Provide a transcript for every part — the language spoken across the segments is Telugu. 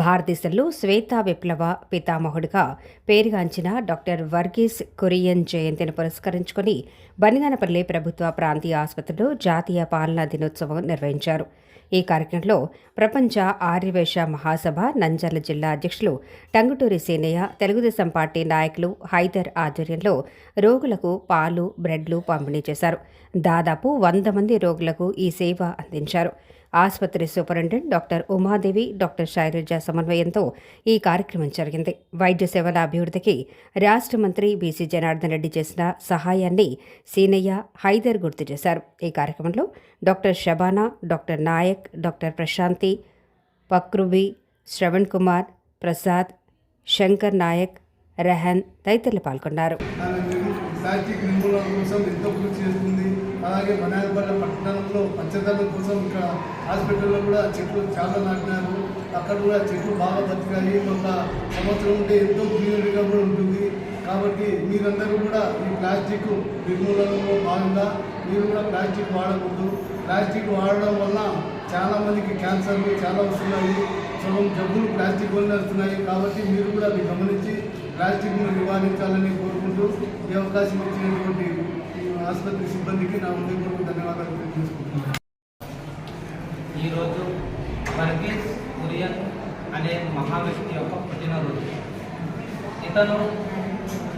భారతదేశంలో శ్వేత విప్లవ పితామహుడిగా పేరుగాంచిన డాక్టర్ వర్గీస్ కొరియన్ జయంతిని పురస్కరించుకుని బనిగానపల్లి ప్రభుత్వ ప్రాంతీయ ఆసుపత్రిలో జాతీయ పాలనా దినోత్సవం నిర్వహించారు. ఈ కార్యక్రమంలో ప్రపంచ ఆర్యవేశ మహాసభ నంజర్ల జిల్లా అధ్యక్షులు టంగుటూరి సీనయ్య తెలుగుదేశం పార్టీ నాయకులు హైదర్ ఆధ్వర్యంలో రోగులకు పాలు బ్రెడ్లు పంపిణీ చేశారు. దాదాపు వంద మంది రోగులకు ఈ సేవ అందించారు. ఆసుపత్రి superintendent doctor Umadevi doctor Shailaja సమన్వయంతో ఈ కార్యక్రమం జరిగింది. వైద్య సేవల అభివృద్ధికి రాష్ట్ర మంత్రి బీసీ జనార్దన్ రెడ్డి చేసిన సహాయాన్ని సీనయ్య హైదర్ గుర్తు చేశారు. ఈ కార్యక్రమంలో doctor Shabana doctor Nayak doctor Prashanthi పక్రువి Shravan Kumar Prasad Shankar Nayak Rehan తదితరులు పాల్గొన్నారు. అలాగే ప్లాస్టిక్ పట్టణంలో పచ్చదనం కోసం ఇక్కడ హాస్పిటల్లో కూడా చెట్లు చాలా నాటినారు. అక్కడ కూడా చెట్లు బాగా బతికాయి. ఒక సంవత్సరం ఉంటే ఎంతో గ్రీనరీగా కూడా ఉంటుంది. కాబట్టి మీరందరూ కూడా ఈ ప్లాస్టిక్ నిర్మూలనలో భాగంగా మీరు కూడా ప్లాస్టిక్ వాడకూడదు. ప్లాస్టిక్ వాడడం వల్ల చాలామందికి క్యాన్సర్లు చాలా వస్తున్నాయి. సగం జబ్బులు ప్లాస్టిక్ వల్ల వస్తున్నాయి. కాబట్టి మీరు కూడా అది గమనించి ప్లాస్టిక్ను నివారించాలని కోరుకుంటూ ఈ అవకాశం ఇచ్చినటువంటి ఆసుపత్రి సిబ్బందికి నా హృదయపూర్వక ధన్యవాదాలు తెలియజేసుకుంటున్నాను. ఈరోజు వర్గీస్ కురియన్ అనే మహావ్యక్తి యొక్క పుట్టినరోజు. ఇతను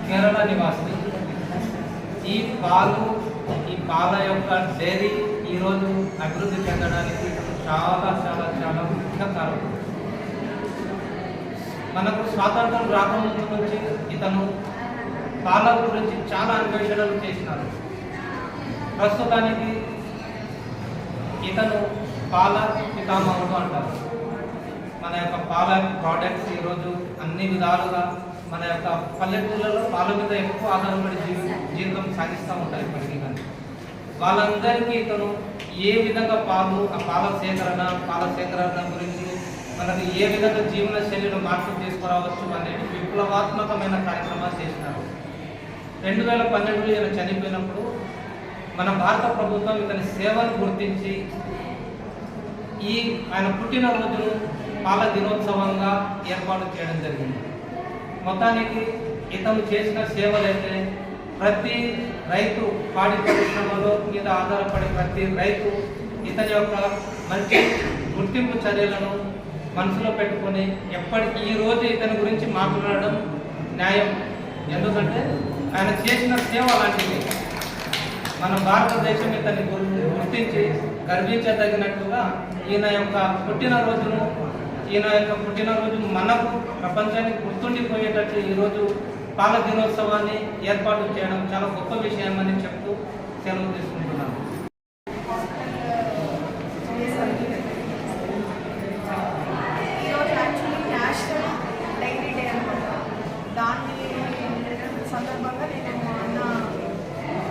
కేరళ నివాసి. ఈ పాలు ఈ పాల యొక్క డైరీ ఈరోజు అభివృద్ధి చెందడానికి చాలా చాలా చాలా ముఖ్య కారణం. మనకు స్వాతంత్రం రాకముందు నుంచి ఇతను పాల గురించి చాలా అన్వేషణలు చేసినారు. ప్రస్తుతానికి ఇతను పాల పితామహుడు అంటారు. మన యొక్క పాల ప్రోడక్ట్స్ ఈరోజు అన్ని విధాలుగా మన యొక్క పల్లెటూళ్ళలో పాల మీద ఎక్కువ ఆధారపడి జీవి జీవితం సాగిస్తూ ఉంటారు ఇప్పటికీ కానీ వాళ్ళందరికీ ఇతను ఏ విధంగా పాలు ఆ పాల సేకరణ పాల సేకరణ గురించి మనకు ఏ విధంగా జీవన శైలిలో మార్పులు తీసుకురావచ్చు అనేది విప్లవాత్మకమైన కార్యక్రమాలు చేసినారు. రెండు వేల పన్నెండులో ఈయన చనిపోయినప్పుడు మన భారత ప్రభుత్వం ఇతని సేవను గుర్తించి ఈ ఆయన పుట్టినరోజును పాల దినోత్సవంగా ఏర్పాటు చేయడం జరిగింది. మొత్తానికి ఇతను చేసిన సేవలైతే ప్రతి రైతు పాడి పరిశ్రమలో మీద ఆధారపడే ప్రతి రైతు ఇతని యొక్క మంచి గుర్తింపు చర్యలను మనసులో పెట్టుకొని ఎప్పటికీ ఈ రోజు ఇతని గురించి మాట్లాడడం న్యాయం. ఎందుకంటే ఆయన చేసిన సేవ లాంటిది మన భారతదేశం ఇతన్ని గుర్తించి గర్వించదగినట్టుగా ఈయన యొక్క పుట్టినరోజును ఈయన యొక్క పుట్టినరోజు మనకు ప్రపంచానికి గుర్తుండిపోయేటట్లు ఈరోజు పాల దినోత్సవాన్ని ఏర్పాటు చేయడం చాలా గొప్ప విషయం అని చెప్తూ సెలవు తీసుకుంటున్నాను ఈరోజు యాక్చువల్లీ నేషనల్ డైరీ డే అనమాట దాన్ని సందర్భంగా నేను మా అన్న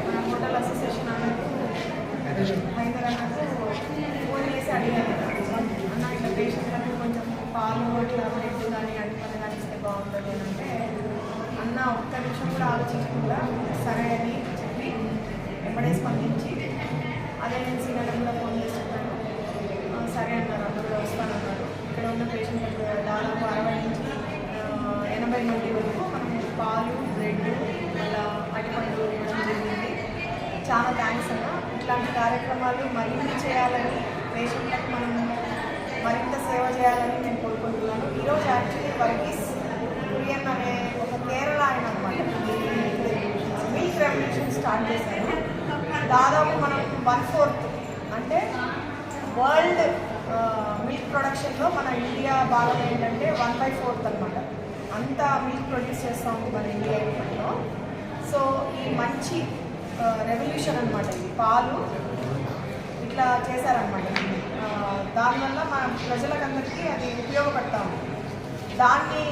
మన హోటల్ అసోసియేషన్ అన్నట్టు హైదర్ అన్నట్టు ఫోన్ చేసి అడిగాను అన్న ఇట్లా పేషెంట్లకు కొంచెం పాలు అట్లా బ్రెడ్ కానీ అడిపని కానీ ఇస్తే బాగుంటుంది అని అంటే అన్న ఒక్క నిమిషం కూడా ఆలోచించకుండా సరే అని చెప్పి వెంబడే స్పందించి అదే నేను సీనియర్ కూడా ఫోన్ చేసి సరే అన్నారు అందరూ వస్తానన్నారు ఇక్కడ ఉన్న పేషెంట్లకు దాదాపు అరవై నుంచి ఆ, ఎనభై మంది వరకు మనం పాలు బ్రెడ్ మళ్ళా అటిపండు ఇవ్వడం జరిగింది చాలా థ్యాంక్స్ అన్న ఇట్లాంటి కార్యక్రమాలు మరింత చేయాలని పేషెంట్లకు మనం మరింత సేవ చేయాలని నేను కోరుకుంటున్నాను. ఈరోజు యాక్చువల్లీ వర్గీస్ కురియన్ అనే ఒక కేరళ ఆయన అనమాట మిల్క్ రెవల్యూషన్ స్టార్ట్ చేశాను దాదాపు మనం వన్ ఫోర్త్ అంటే వరల్డ్ మిల్క్ ప్రొడక్షన్లో మన ఇండియా భాగం ఏంటంటే వన్ బై ఫోర్త్ అనమాట అంత మిల్క్ ప్రొడ్యూస్ చేస్తూ ఉంది మన ఇండియా ఇప్పట్లో సో ఈ మంచి రెవల్యూషన్ అనమాట ఇది. పాలు ఇట్లా చేశారనమాట దానివల్ల మన ప్రజలకందరికీ అది ఉపయోగపడతాము. దాన్ని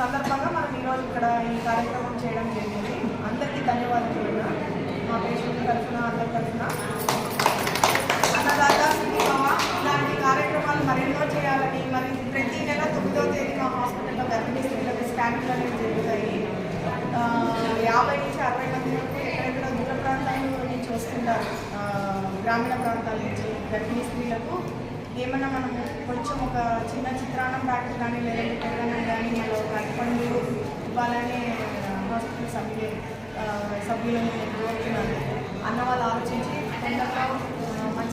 సందర్భంగా మనం ఈరోజు ఇక్కడ ఈ కార్యక్రమం చేయడం జరిగింది. అందరికీ ధన్యవాదాలు మా పేషెంట్ తరఫున అందరి తరఫున. లేకుండా గ్రామీణ ప్రాంతాల నుంచి గర్భిణీ స్త్రీలకు ఏమైనా మనం కొంచెం ఒక చిన్న చిత్రాన్నం ప్యాకెట్ కానీ లేదంటే పెరగన్నం కానీ మన ఒక ఇవ్వాలని హాస్పిటల్ సభ్యులు సభ్యులను కోరుతున్నాను. అన్న వాళ్ళు ఆలోచించి తొందరగా